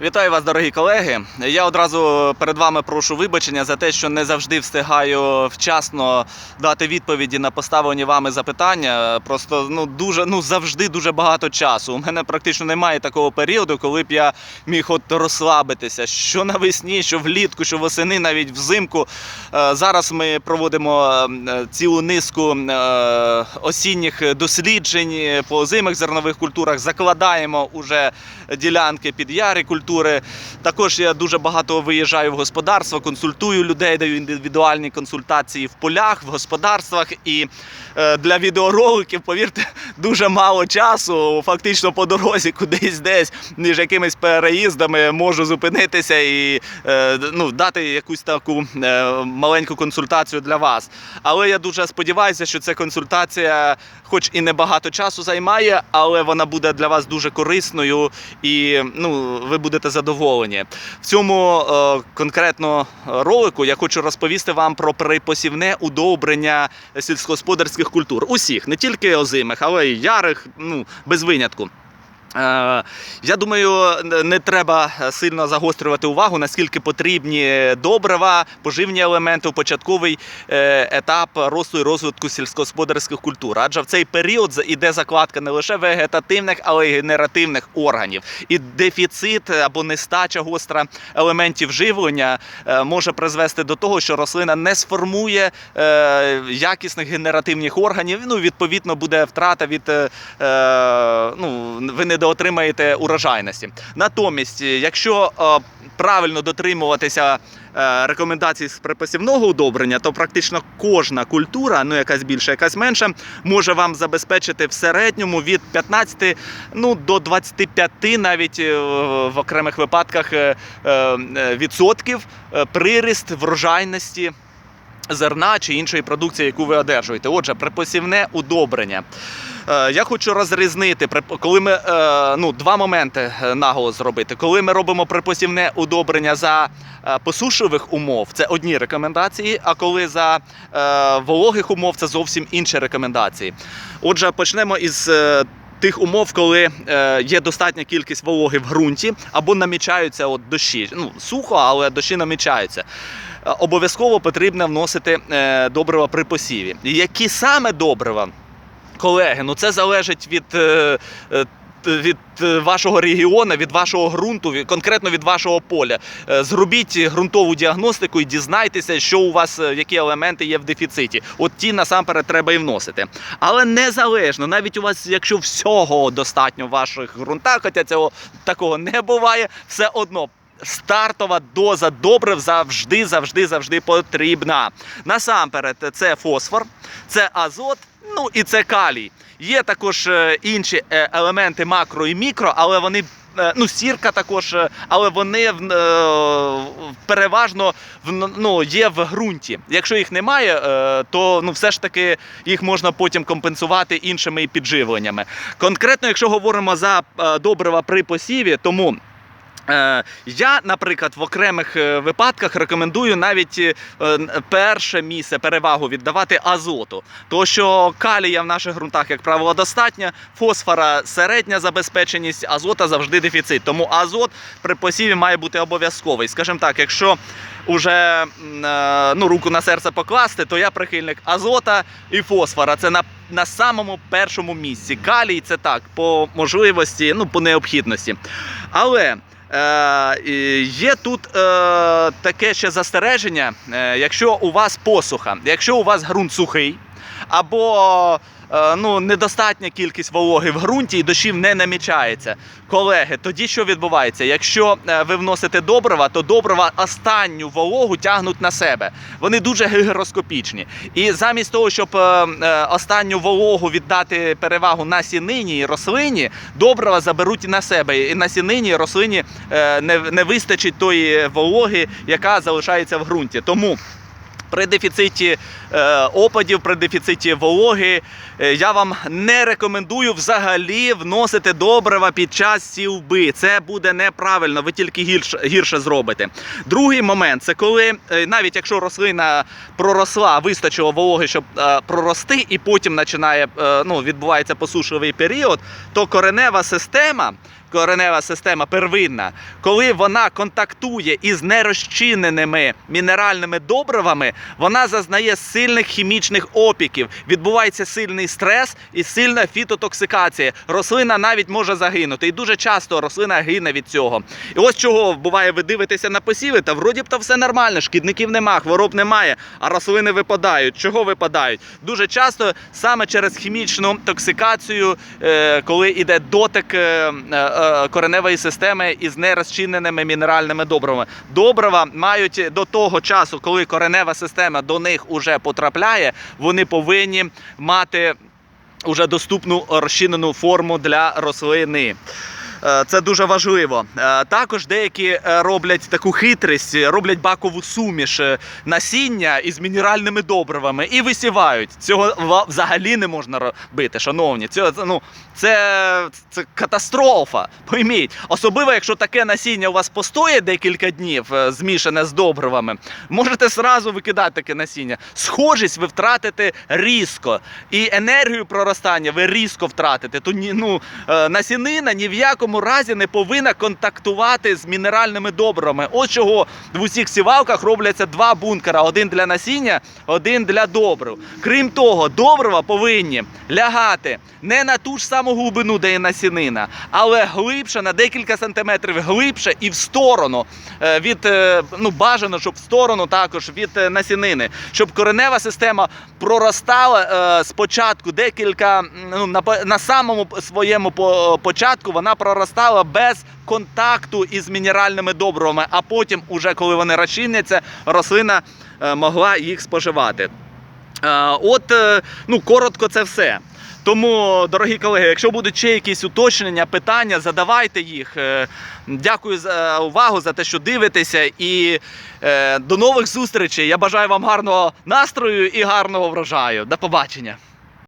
Вітаю вас, дорогі колеги. Я одразу перед вами прошу вибачення за те, що не завжди встигаю вчасно дати відповіді на поставлені вами запитання. Просто ну дуже ну завжди дуже багато часу. У мене практично немає такого періоду, коли б я міг от розслабитися. Що навесні, що влітку, що восени, навіть взимку. Е, Зараз ми проводимо е, цілу низку е, осінніх досліджень по озимих зернових культурах. Закладаємо уже ділянки під ярі культури. Також я дуже багато виїжджаю в господарство, консультую людей, даю індивідуальні консультації в полях, в господарствах. І е, для відеороликів, повірте, дуже мало часу. Фактично по дорозі кудись десь, між якимись переїздами можу зупинитися і е, ну, дати якусь таку е, маленьку консультацію для вас. Але я дуже сподіваюся, що ця консультація, хоч і небагато часу займає, але вона буде для вас дуже корисною і ну, ви будете задоволені. В цьому е, конкретно ролику я хочу розповісти вам про припосівне удобрення сільськогосподарських культур. Усіх, не тільки озимих, але й ярих, ну, без винятку. Е, Я думаю, не треба сильно загострювати увагу, наскільки потрібні добрива, поживні елементи у початковий е, етап росту і розвитку сільськогосподарських культур. Адже в цей період іде закладка не лише вегетативних, але й генеративних органів. І дефіцит або нестача гостра елементів живлення е, може призвести до того, що рослина не сформує якісних генеративних органів. Ну, відповідно, буде втрата від ну, ви недоотримаєте урожайності. Натомість, якщо е, правильно дотримуватися е, рекомендацій з припасівного удобрення, то практично кожна культура, ну якась більша, якась менша, може вам забезпечити в середньому від 15 ну, до 25 навіть е, в окремих випадках відсотків приріст врожайності зерна чи іншої продукції, яку ви одержуєте. Отже, припосівне удобрення. Е, Я хочу розрізнити, коли ми е, ну, два моменти е, наголос зробити. Коли ми робимо припосівне удобрення за посушливих умов, це одні рекомендації. А коли за вологих умов, це зовсім інші рекомендації. Отже, почнемо із. Тих умов, коли е, є достатня кількість вологи в ґрунті або намічаються от дощі. Ну, сухо, але дощі намічаються. Обов'язково потрібно вносити е, добрива при посіві. Які саме добрива? Колеги, ну це залежить від. е, е, від е, вашого регіону, від вашого ґрунту, конкретно від вашого поля. Зробіть ґрунтову діагностику і дізнайтеся, що у вас, які елементи є в дефіциті. От ті насамперед треба і вносити. Але незалежно, навіть у вас, якщо всього достатньо в ваших ґрунтах, хоча цього такого не буває, все одно. Стартова доза добрив завжди, завжди, завжди потрібна. Насамперед, це фосфор, це азот, ну і це калій. Є також е, інші е, елементи макро і мікро, але вони. е, Ну, сірка також, але вони переважно в- ну, є в ґрунті. Якщо їх немає, то ну, все ж таки їх можна потім компенсувати іншими підживленнями. Конкретно, якщо говоримо за добрива при посіві, тому. Е, Я, наприклад, в окремих е, випадках рекомендую навіть е, перше місце перевагу віддавати азоту, тому що калія в наших ґрунтах, як правило, достатньо, фосфора середня забезпеченість, азота завжди дефіцит. Тому азот при посіві має бути обов'язковий. Скажімо так, якщо уже м, е, ну, руку на серце покласти, то я прихильник азота і фосфора. Це на на самому першому місці. Калій це так, по можливості, ну по необхідності. Але є тут е, таке ще застереження, е, якщо у вас посуха, якщо у вас ґрунт сухий, або е, ну, недостатня кількість вологи в ґрунті і дощів не намічається. Колеги, тоді що відбувається? Якщо е, ви вносите добрива, то добрива останню вологу тягнуть на себе. Вони дуже гігроскопічні. І замість того, щоб е, е, останню вологу віддати перевагу насінині і рослині, добрива заберуть на себе. І насінині і рослині е, не вистачить тої вологи, яка залишається в ґрунті. Тому при дефіциті е, опадів, при дефіциті вологи, е, я вам не рекомендую взагалі вносити добрива під час сівби. Це буде неправильно, ви тільки гірше, гірше зробите. Другий момент це коли, е, навіть якщо рослина проросла, вистачило вологи, щоб прорости, і потім починає, ну, відбувається посушливий період, то коренева система. Коренева система первинна, коли вона контактує із нерозчиненими мінеральними добривами, вона зазнає сильних хімічних опіків. Відбувається сильний стрес і сильна фітотоксикація. Рослина навіть може загинути. І дуже часто рослина гине від цього. І ось чого буває, ви дивитеся на посіви, та вроді б то все нормально, шкідників нема, хвороб немає, а рослини випадають. Чого випадають? Дуже часто саме через хімічну токсикацію, е, коли йде дотик е, е, кореневої системи із нерозчиненими мінеральними добривами. Добрива мають до того часу, коли коренева система до них уже потрапляє, вони повинні мати уже доступну розчинену форму для рослини. Е, Це дуже важливо. Е, Також деякі е, роблять таку хитрість, роблять бакову суміш насіння із мінеральними добривами і висівають. Цього взагалі не можна робити, шановні. Це, ну, це, це катастрофа. Пойміть, особливо, якщо таке насіння у вас постоє декілька днів, змішане з добривами, можете зразу викидати таке насіння. Схожість ви втратите різко. І енергію проростання ви різко втратите. То ну, насінина ні в якому разі не повинна контактувати з мінеральними добривами. Ось чого в усіх сівалках робляться два бункера: один для насіння, один для добрив. Крім того, добрива повинні лягати не на ту ж саму глибину, де є насінина, але глибше на декілька сантиметрів глибше і в сторону е, від е, ну бажано, щоб в сторону також від е, насінини, щоб коренева система проростала спочатку декілька ну, на, на самому своєму початку вона проростала без контакту із мінеральними добривами, а потім, уже коли вони розчиняться, рослина е, могла їх споживати. Е, От, е, ну, коротко, це все. Тому, дорогі колеги, якщо будуть ще якісь уточнення, питання, задавайте їх. Дякую за увагу, за те, що дивитеся. І до нових зустрічей. Я бажаю вам гарного настрою і гарного врожаю. До побачення.